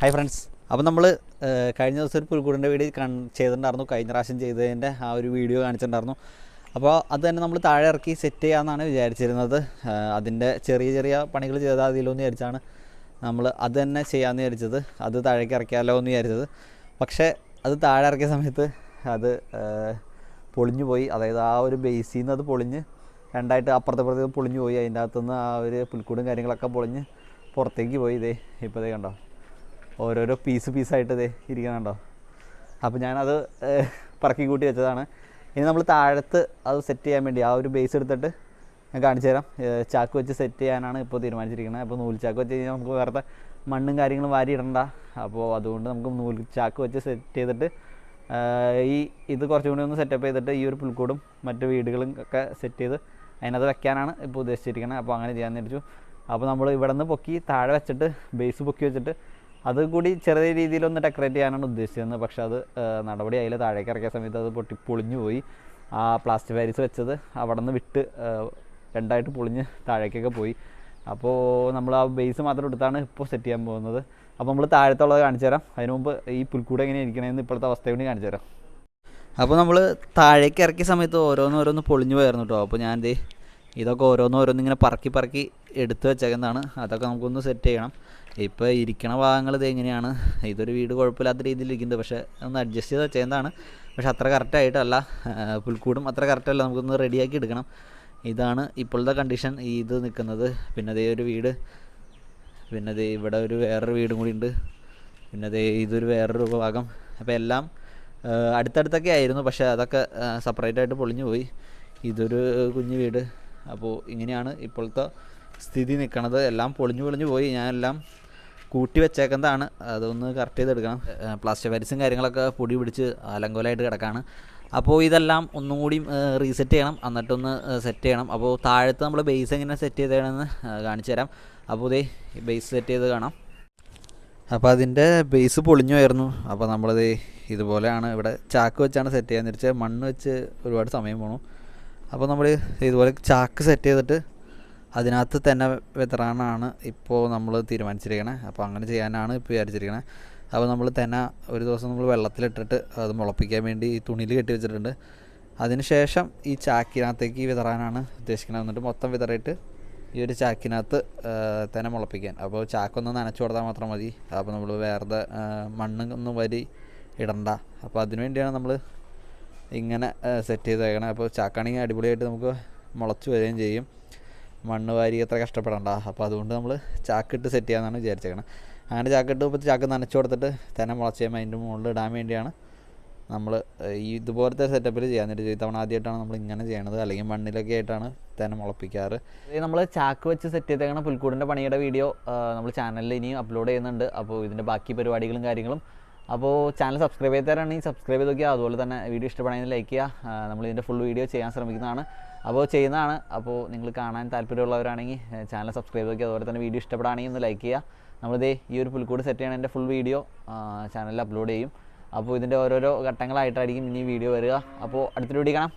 Hi friends. അപ്പോൾ നമ്മൾ കഴിഞ്ഞ ദിവസം ഒരു പുൽക്കൂടിന്റെ വീഡിയോ കൺ ചെയ്തിട്ടുണ്ടായിരുന്നു. കഴിഞ്ഞ പ്രാവശ്യം ചെയ്തതിന്റെ ആ ഒരു വീഡിയോ കാണിച്ചിട്ടുണ്ടായിരുന്നു. അപ്പോൾ അത് തന്നെ നമ്മൾ താഴെ ഇറക്കി സെറ്റ് ചെയ്യാമെന്നാണ് വിചാരിച്ചിരുന്നത്. അതിന്റെ ചെറിയ ചെറിയ പണികൾ ചെയ്താൽ അതിലൊന്ന് വിചാരിച്ചാണ് നമ്മൾ അത് തന്നെ ചെയ്യാമെന്ന് വിചാരിച്ചത്. അത് താഴേക്ക് ഇറക്കിയാലോ എന്ന് വിചാരിച്ചത്. പക്ഷേ അത് താഴെ ഇറക്കിയ സമയത്ത് അത് പൊളിഞ്ഞു പോയി. അതായത് ആ ഒരു ബേസിൽ നിന്ന് അത് പൊളിഞ്ഞ് രണ്ടായിട്ട് അപ്പുറത്തെ പുറത്തേക്ക് പൊളിഞ്ഞു പോയി. അതിന്റെ അകത്തുനിന്ന് ആ ഒരു പുൽക്കൂടും കാര്യങ്ങളൊക്കെ പൊളിഞ്ഞ് പുറത്തേക്ക് പോയി. ഇതേ ഇപ്പോൾ കണ്ടോ? ഓരോരോ പീസ് പീസായിട്ട് ഇതേ ഇരിക്കുന്നുണ്ടോ? അപ്പോൾ ഞാനത് പറക്കി കൂട്ടി വെച്ചതാണ്. ഇനി നമ്മൾ താഴത്ത് അത് സെറ്റ് ചെയ്യാൻ വേണ്ടി ആ ഒരു ബേസ് എടുത്തിട്ട് ഞാൻ കാണിച്ചു തരാം. ചാക്ക് വെച്ച് സെറ്റ് ചെയ്യാനാണ് ഇപ്പോൾ തീരുമാനിച്ചിരിക്കുന്നത്. അപ്പോൾ നൂൽ ചാക്ക് വെച്ച് കഴിഞ്ഞാൽ നമുക്ക് വേറെ മണ്ണും കാര്യങ്ങളും വാരി ഇടണ്ട. അപ്പോൾ അതുകൊണ്ട് നമുക്ക് നൂൽ ചാക്ക് വെച്ച് സെറ്റ് ചെയ്തിട്ട് ഈ ഇത് കുറച്ചും കൂടി ഒന്ന് സെറ്റപ്പ് ചെയ്തിട്ട് ഈ ഒരു പുൽക്കൂടും മറ്റ് വീടുകളും ഒക്കെ സെറ്റ് ചെയ്ത് അതിനകത്ത് വെക്കാനാണ് ഇപ്പോൾ ഉദ്ദേശിച്ചിരിക്കുന്നത്. അപ്പോൾ അങ്ങനെ ചെയ്യാമെന്ന് വിചാരിച്ചു. അപ്പോൾ നമ്മൾ ഇവിടെ നിന്ന് പൊക്കി താഴെ വെച്ചിട്ട് ബേസ് പൊക്കി വെച്ചിട്ട് അത് കൂടി ചെറിയ രീതിയിലൊന്ന് ഡെക്കറേറ്റ് ചെയ്യാനാണ് ഉദ്ദേശിച്ചിരുന്നത് പക്ഷെ അത് നടപടി അതിൽ താഴേക്ക് ഇറക്കിയ സമയത്ത് അത് പൊട്ടി പൊളിഞ്ഞു പോയി. ആ പ്ലാസ്റ്റിക് പാരീസ് വെച്ചത് അവിടെ നിന്ന് വിട്ട് രണ്ടായിട്ട് പൊളിഞ്ഞ് താഴേക്കൊക്കെ പോയി. അപ്പോൾ നമ്മൾ ആ ബേസ് മാത്രം എടുത്താണ് ഇപ്പോൾ സെറ്റ് ചെയ്യാൻ പോകുന്നത്. അപ്പോൾ നമ്മൾ താഴത്തുള്ളത് കാണിച്ചു തരാം. അതിന് മുമ്പ് ഈ പുൽക്കൂട് എങ്ങനെ ഇരിക്കണമെന്ന് ഇപ്പോഴത്തെ അവസ്ഥ കൂടി കാണിച്ചു തരാം. അപ്പോൾ നമ്മൾ താഴേക്ക് ഇറക്കിയ സമയത്ത് ഓരോന്ന് ഓരോന്ന് പൊളിഞ്ഞു പോയിരുന്നു കേട്ടോ അപ്പോൾ ഞാൻ ദേ ഇതൊക്കെ ഓരോന്നോരോന്ന് ഓരോന്ന് ഇങ്ങനെ പറക്കി പറക്കി എടുത്ത് വെച്ചേക്കുന്നതാണ്. അതൊക്കെ നമുക്കൊന്ന് സെറ്റ് ചെയ്യണം. ഇപ്പോൾ ഇരിക്കണ ഭാഗങ്ങൾ ഇത് എങ്ങനെയാണ്? ഇതൊരു വീട് കുഴപ്പമില്ലാത്ത രീതിയിൽ ഇരിക്കുന്നത്. പക്ഷേ ഒന്ന് അഡ്ജസ്റ്റ് ചെയ്ത് വെച്ചതാണ് പക്ഷേ അത്ര കറക്റ്റായിട്ടല്ല പുൽക്കൂടും അത്ര കറക്റ്റല്ല നമുക്കൊന്ന് റെഡിയാക്കി എടുക്കണം. ഇതാണ് ഇപ്പോഴത്തെ കണ്ടീഷൻ ഇത് നിൽക്കുന്നത്. പിന്നെ അതേ ഒരു വീട്. പിന്നെ അതേ ഇവിടെ ഒരു വേറൊരു വീടും കൂടി ഉണ്ട്. പിന്നെ അതേ ഇതൊരു വേറൊരു ഭാഗം. അപ്പോൾ എല്ലാം അടുത്തടുത്തൊക്കെ ആയിരുന്നു. പക്ഷേ അതൊക്കെ സെപ്പറേറ്റ് ആയിട്ട് പൊളിഞ്ഞു പോയി. ഇതൊരു കുഞ്ഞു വീട്. അപ്പോൾ ഇങ്ങനെയാണ് ഇപ്പോഴത്തെ സ്ഥിതി നിൽക്കണത്. എല്ലാം പൊളിഞ്ഞു പൊളിഞ്ഞു പോയി. ഞാനെല്ലാം കൂട്ടി വെച്ചേക്കുന്നതാണ്. അതൊന്ന് കറക്റ്റ് ചെയ്തെടുക്കണം. പ്ലാസ്റ്റിക് വരിസും കാര്യങ്ങളൊക്കെ പൊടി പിടിച്ച് അലങ്കോലായിട്ട് കിടക്കാണ്. അപ്പോൾ ഇതെല്ലാം ഒന്നും കൂടി റീസെറ്റ് ചെയ്യണം. എന്നിട്ടൊന്ന് സെറ്റ് ചെയ്യണം. അപ്പോൾ താഴത്ത് നമ്മൾ ബേസ് എങ്ങനെ സെറ്റ് ചെയ്തേണമെന്ന് കാണിച്ചു തരാം. അപ്പോൾ ഇതേ ബേസ് സെറ്റ് ചെയ്ത് കാണാം. അപ്പോൾ അതിന്റെ ബേസ് പൊളിഞ്ഞു പോയിരുന്നു. അപ്പോൾ നമ്മളത് ഇതുപോലെയാണ് ഇവിടെ ചാക്ക് വെച്ചാണ് സെറ്റ് ചെയ്യാൻ. തിരിച്ച് മണ്ണ് വെച്ച് ഒരുപാട് സമയം പോണു. അപ്പോൾ നമ്മൾ ഇതുപോലെ ചാക്ക് സെറ്റ് ചെയ്തിട്ട് അതിനകത്ത് തന്നെ വിതറാനാണ് ഇപ്പോൾ നമ്മൾ തീരുമാനിച്ചിരിക്കണത് അപ്പോൾ അങ്ങനെ ചെയ്യാനാണ് ഇപ്പോൾ വിചാരിച്ചിരിക്കണത് അപ്പോൾ നമ്മൾ തന്നെ ഒരു ദിവസം നമ്മൾ വെള്ളത്തിലിട്ടിട്ട് അത് മുളപ്പിക്കാൻ വേണ്ടി ഈ തുണിയിൽ കെട്ടി വെച്ചിട്ടുണ്ട്. അതിനുശേഷം ഈ ചാക്കിനകത്തേക്ക് വിതറാനാണ് ഉദ്ദേശിക്കുന്നത് എന്നിട്ട് മൊത്തം വിതറിയിട്ട് ഈ ഒരു ചാക്കിനകത്ത് തന്നെ മുളപ്പിക്കാൻ. അപ്പോൾ ചാക്കൊന്ന് നനച്ചു കൊടുത്താൽ മാത്രം മതി. അപ്പോൾ നമ്മൾ വേറെ മണ്ണൊന്നും വരി ഇടണ്ട. അപ്പോൾ അതിനുവേണ്ടിയാണ് നമ്മൾ ഇങ്ങനെ സെറ്റ് ചെയ്തേക്കണം. അപ്പോൾ ചാക്കാണെങ്കിൽ അടിപൊളിയായിട്ട് നമുക്ക് മുളച്ച് വരികയും ചെയ്യും. മണ്ണ് വാരി അത്ര കഷ്ടപ്പെടണ്ട. അപ്പോൾ അതുകൊണ്ട് നമ്മൾ ചാക്കിട്ട് സെറ്റ് ചെയ്യാമെന്നാണ് വിചാരിച്ചേക്കണം. അങ്ങനെ ചാക്കിട്ട് ഇപ്പോൾ ചാക്ക് നനച്ചു കൊടുത്തിട്ട് തന്നെ മുളച്ച് കഴിയുമ്പോൾ അതിന്റെ മുകളിൽ ഇടാൻ വേണ്ടിയാണ് നമ്മൾ ഈ ഇതുപോലത്തെ സെറ്റപ്പിൽ ചെയ്യാൻ ഇത്തവണ ആദ്യമായിട്ടാണ് നമ്മൾ ഇങ്ങനെ ചെയ്യണത്. അല്ലെങ്കിൽ മണ്ണിലൊക്കെ ആയിട്ടാണ് തന്നെ മുളപ്പിക്കാറ്. നമ്മൾ ചാക്ക് വെച്ച് സെറ്റ് ചെയ്തേക്കണ പുൽക്കൂടിന്റെ പണിയുടെ വീഡിയോ നമ്മൾ ചാനലിൽ ഇനിയും അപ്ലോഡ് ചെയ്യുന്നുണ്ട്. അപ്പോൾ ഇതിന്റെ ബാക്കി പരിപാടികളും കാര്യങ്ങളും അപ്പോൾ ചാനൽ സബ്സ്ക്രൈബ് ചെയ്തവരാണെങ്കിൽ സബ്സ്ക്രൈബ് ചെയ്ത് നോക്കിയാൽ അതുപോലെ തന്നെ വീഡിയോ ഇഷ്ടപ്പെടുന്നതിന് ലൈക്ക് ചെയ്യുക. നമ്മൾ ഇതിന്റെ ഫുൾ വീഡിയോ ചെയ്യാൻ ശ്രമിക്കുന്നതാണ്. അപ്പോൾ ചെയ്യുന്നതാണ്. അപ്പോൾ നിങ്ങൾ കാണാൻ താല്പര്യമുള്ളവരാണെങ്കിൽ ചാനൽ സബ്സ്ക്രൈബ് നോക്കി അതുപോലെ തന്നെ വീഡിയോ ഇഷ്ടപ്പെടുകയാണെങ്കിൽ ഒന്ന് ലൈക്ക് ചെയ്യുക. നമ്മളിതേ ഈ ഒരു പുൽക്കൂട് സെറ്റ് ചെയ്യണതിന്റെ ഫുൾ വീഡിയോ ചാനലിൽ അപ്ലോഡ് ചെയ്യും. അപ്പോൾ ഇതിന്റെ ഓരോരോ ഘട്ടങ്ങളായിട്ടായിരിക്കും ഇനി വീഡിയോ വരിക. അപ്പോൾ അടുത്തൊരു വീഡിയോ കാണാം.